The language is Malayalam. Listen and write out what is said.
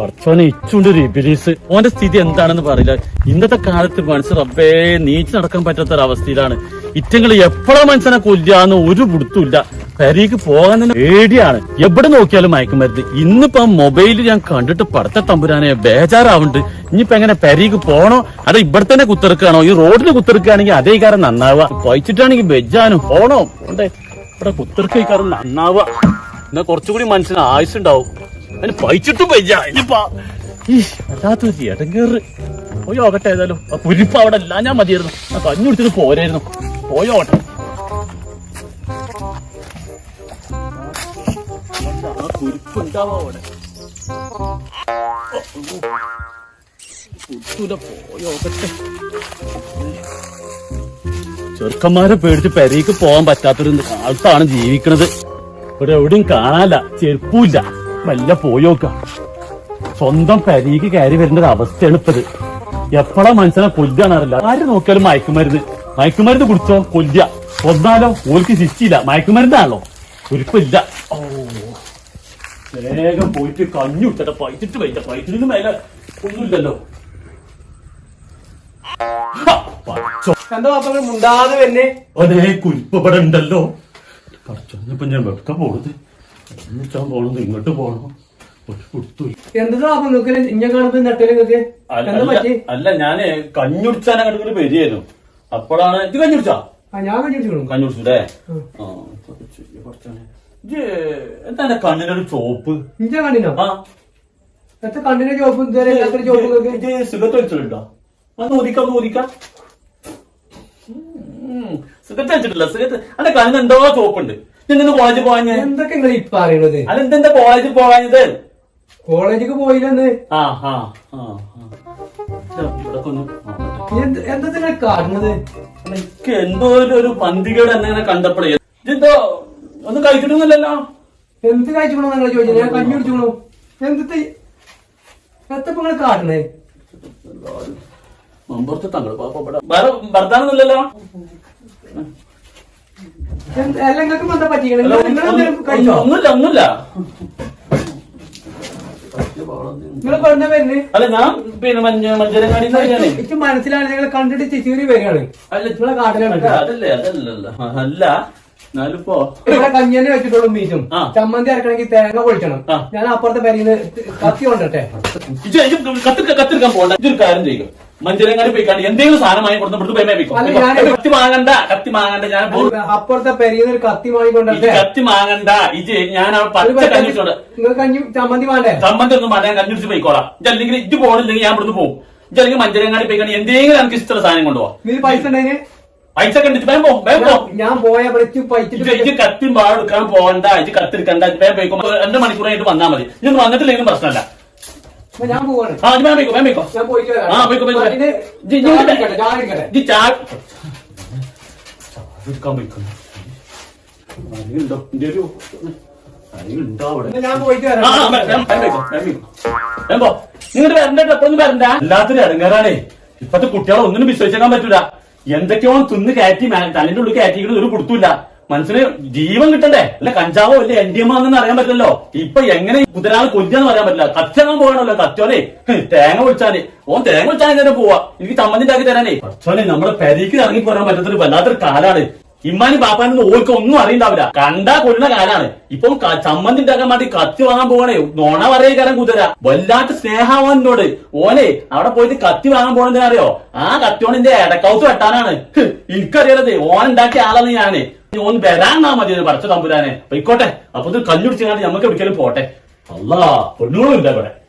പഠിച്ചോനെ ഇച്ചുണ്ട് ഒരു ഇബിലീസ്. ഓന്റെ സ്ഥിതി എന്താണെന്ന് പറയില്ല. ഇന്നത്തെ കാലത്ത് മനുഷ്യർ റബ്ബേ നീച്ച് നടക്കാൻ പറ്റാത്ത ഒരു അവസ്ഥയിലാണ് ഇറ്റങ്ങൾ എപ്പോഴാ മനുഷ്യനെ കൊല്ലാന്ന് ഒരു പിടുത്തുമില്ല പരീക്ക് പോകാൻ തന്നെ പേടിയാണ്. എവിടെ നോക്കിയാലും മയക്കുമരുന്ന്. ഇന്നിപ്പോ മൊബൈലിൽ ഞാൻ കണ്ടിട്ട് പടത്തെ തമ്പുരാനെ ബേജാറാവുന്നുണ്ട്. ഇനിയിപ്പോ എങ്ങനെ പരീക്ക് പോണോ? അത് ഇവിടെ തന്നെ കുത്തിറക്കാണോ? ഈ റോഡിൽ കുത്തിറക്കുകയാണെങ്കിൽ അതേ കാരം നന്നാവുക. കഴിച്ചിട്ടാണെങ്കിൽ വെജാനും പോണോ? ഇവിടെ കുത്തിറക്കാരം നന്നാവുക. എന്നാ കുറച്ചുകൂടി മനസ്സിന് ആയുസുണ്ടാവും അതിന് പൈച്ചിട്ടും വെജ ഇനിയിപ്പാ ഈ വല്ലാത്തൊരു ഇടങ്ങേറ് പോയോകട്ടെ ഏതായാലും. ആ കുരിപ്പ് അവിടെ എല്ലാം ഞാൻ മതിയായിരുന്നു. ആ കഞ്ഞു കുടിച്ചിട്ട് പോരായിരുന്നു. പോയോട്ടെ ആ കുരിപ്പ് ഉണ്ടാവും അവിടെ. കുത്തൂല ചെറുക്കന്മാരെ പേടിച്ച് പെരയ്ക്ക് പോകാൻ പറ്റാത്തൊരു കാലത്താണ് ജീവിക്കണത്. ഇവിടെ എവിടെയും കാണാല്ല ചെരുപ്പൂല്ല വല്ല പോയോക്ക സ്വന്തം പരീക്ക് കയറി വരേണ്ട ഒരു അവസ്ഥയാണ് ഇപ്പത്. എപ്പോഴാ മനുഷ്യനെ കൊല്ലാണറില്ല ആര് നോക്കിയാലും മയക്കുമരുന്ന്. മയക്കുമരുന്ന് കുടിച്ചോ കൊല്ല കൊന്നാലോ ഓൽക്ക് ശിച്ചില്ല മയക്കുമരുന്നാണല്ലോ. ഒരുപ്പില്ല ഓ വേഗം പോയിട്ട് കഞ്ഞു ഇട്ടട്ടെ പൈറ്റിട്ട് പൈറ്റ പൈറ്റിന് മേലെ ഒന്നുമില്ലല്ലോ. എന്താ പാപ്പങ്ങൾ മുണ്ടാതെ തന്നെ ഒരേ കുരിപ്പ് ഇവിടെ ഉണ്ടല്ലോ. പഠിച്ചോന്നിപ്പോ ഞാൻ വെക്ക പോണത്. പോണത് ഇങ്ങോട്ട് ഒരു. എന്താ നിങ്ങൾക്ക് അല്ല എന്താ ഞാൻ കഞ്ഞുടിച്ചാൻ അങ്ങോട്ട് വരികയായിരുന്നു. അപ്പോഴാണ് ഇത് കഞ്ഞുടിച്ചാ ഞാൻ. ഇജ്ജ് എന്താണ് കണ്ണിനൊരു ചോപ്പ്? ഇഞ്ച കണ്ടിനോ ആ. എത്ര ചോപ്പ് ഇതുവരെ? ചോപ്പ് സിഗരറ്റ് വലിച്ചിട്ടുണ്ടോ അത് ഊതിക്കാം ഒന്ന് ഊതിക്കാം. സിഗരറ്റ് വലിച്ചിട്ടില്ല സിഗരറ്റ് അല്ല കണ്ണിന് എന്തോ ചോപ്പുണ്ട് നിന്ന് കോളേജിൽ പോകാഞ്ഞ് എന്തൊക്കെ നിങ്ങൾ ഇപ്പൊ അറിയണത് അല്ല എന്തെന്താ കോളേജിൽ പോകാഞ്ഞത് കോളേജിക്ക് പോയില്ലെന്ന്. ആ കാണുന്നത്? എനിക്ക് എന്തോ ഒരു- പന്തികേട് എന്നെ കണ്ടപ്പോഴേ. ഇതെന്തോ ഒന്നും കഴിച്ചിട്ടൊന്നുമില്ലല്ലോ? എന്ത് കഴിച്ചോളൂ നിങ്ങൾ ചോദിച്ചത്? ഞാൻ കഞ്ഞി കുടിച്ചോളൂ എന്തത്തെ എത്തപ്പോ നിങ്ങൾ കാട്ടണേ മമ്പുറത്ത് തങ്ങൾ വേറെ ഭർത്താനൊന്നുമില്ലല്ലോ? എന്താ ഒന്നുമില്ല അല്ല ഞാൻ പിന്നെ മഞ്ഞ മഞ്ചരങ്ങാടി എനിക്ക് മനസ്സിലാണ് നിങ്ങൾ കണ്ടിട്ട് ചിച്ചൂരി വരികയാണ്. അല്ല നിങ്ങളെ കാട്ടിലാണ് കേട്ടോ. അതല്ലേ അതല്ലല്ല അല്ല എന്നാലിപ്പോ ഇവിടെ കഞ്ഞിനെ വെച്ചിട്ടുള്ളൂ മീറ്റും ചമ്മന്തി ഇറക്കണമെങ്കിൽ തേങ്ങ പൊളിക്കണം. ഞാൻ അപ്പുറത്തെ പെരീന്ന് കത്തി കൊണ്ടട്ടെ. കത്തിരിക്കാൻ പോകണ്ട ഇതൊരു കാര്യം ചെയ്യും. മഞ്ചരങ്ങാടി പോയി കാണി എന്തെങ്കിലും സാധനം വാങ്ങി കൊടുത്ത് ഇവിടുത്തെ പേമേ പോയിക്കോ കത്തി വാങ്ങണ്ട കത്തി വാങ്ങണ്ട ഞാൻ അപ്പുറത്തെ പെരിയ കത്തി വാങ്ങിക്കൊണ്ട് കത്തി വാങ്ങണ്ട ഇജ് ഞാൻ പച്ച ചമ്മന്തി വേണ്ടേ സമ്മതി ഒന്നും പറയാൻ കഞ്ഞിടിച്ച് പോയിക്കോളാം. അല്ലെങ്കിൽ ഇജ് പോകണില്ലെങ്കിൽ ഞാൻ ഇവിടുന്ന് പോകും ഇജ്ജ് അല്ലെങ്കിൽ മഞ്ചരങ്ങാടി പോയി കാണി എന്തെങ്കിലും എനിക്ക് ഇഷ്ടമുള്ള സാധനം കൊണ്ടുപോകാം പൈസ പൈസ കണ്ടിട്ട് വേഗം പോ വേഗം പോ. ഞാൻ പോയ ഇജ്ജ് കത്തി പാടെടുക്കാൻ പോകണ്ട ഇജ്ജ് കത്തിരിക്കണ്ട വേഗം പോയിക്കോ. രണ്ട് മണിക്കൂറായിട്ട് വന്നാൽ മതി. ഇന്ന് വന്നിട്ടില്ലെങ്കിലും പ്രശ്നമല്ല. ഞാൻ പോവാണ് ആ ഇജ്ജ് വേഗം പോയിക്കോ വേഗം പോയിക്കോ ഞാൻ പോയിട്ട് വരാം. ആ, പോയിക്കോ, പോയിക്കോ. അതിന് ഇജ്ജ് ഇജ്ജ് ചായ കുടിക്കട്ടെ, ചായ കുടിക്കട്ടെ. ഇജ്ജ് ചാ- എടുക്കാൻ പോയിക്കോ. അരിയുണ്ടോ? ഇന്റെ ഒരു അരിയുണ്ടോ അവിടെ? എന്നാ ഞാൻ പോയിട്ട് വരാം. നിങ്ങൾ. വരണ്ട എപ്പോഴൊന്നും വരണ്ട എല്ലാത്തിനും ഇറങ്ങാറാണേ ഇപ്പത്തെ കുട്ടികളെ ഒന്നിനും വിശ്വസിക്കാൻ പറ്റൂല എന്തൊക്കെയോ തിന്ന് കയറ്റി മേ- തലന്റെ ഉള്ളിൽ കയറ്റിക്കുന്നത് ഒരു കൊടുത്തൂല മനസ്സിന് ജീവൻ കിട്ടണ്ടേ? അല്ല കഞ്ചാവോ അല്ലെ എൻ ആണെന്ന് അറിയാൻ പറ്റില്ലല്ലോ. ഇപ്പൊ എങ്ങനെ കുതിരാൾ കൊല്ലാന്ന് പറയാൻ പറ്റില്ല. കച്ചവടം പോകണല്ലോ കച്ചോനെ തേങ്ങ വിളിച്ചാൽ ഓൻ തേങ്ങ വിളിച്ചാൽ എങ്ങനെ പോവാ. എനിക്ക് ചമ്മന്തി ഉണ്ടാക്കി തരാനേ. കച്ചോനെ നമ്മുടെ പെരീക്ക് ഇറങ്ങി പോരാൻ പറ്റത്തൊരു വല്ലാത്തൊരു കാലാണ്. ഇമ്മാനി ബാപ്പാനൊന്നും ഓർക്ക് ഒന്നും അറിയണ്ടാവില്ല. കണ്ടാ കൊല്ലുന്ന കാലാണ്. ഇപ്പം ചമ്മന്തിണ്ടാക്കാൻ വേണ്ടി കത്തി വാങ്ങാൻ പോകണേ നോണ പറയേ കാരണം കുതിര. വല്ലാത്ത സ്നേഹാവാനോട് ഓനെ അവിടെ പോയിട്ട് കത്തി വാങ്ങാൻ പോണെന്തിനാ അറിയോ? ആ കത്തിയോണിന്റെ ഇടക്കൗത്ത് വെട്ടാനാണ്. എനിക്കറിയണത് ഓൻ ഉണ്ടാക്കിയ ആളാണ് ഞാൻ. ഓൻ വരാന്നാ മതി പടച്ച തമ്പുരാനെ. പൊയ്ക്കോട്ടെ. അപ്പൊ ഇത് കഞ്ഞുടിച്ചാണ്ട് നമുക്ക് എവിടേക്കാലും പോട്ടെ. അല്ലാ പെണ്ണുകളും ഇല്ല ഇവിടെ.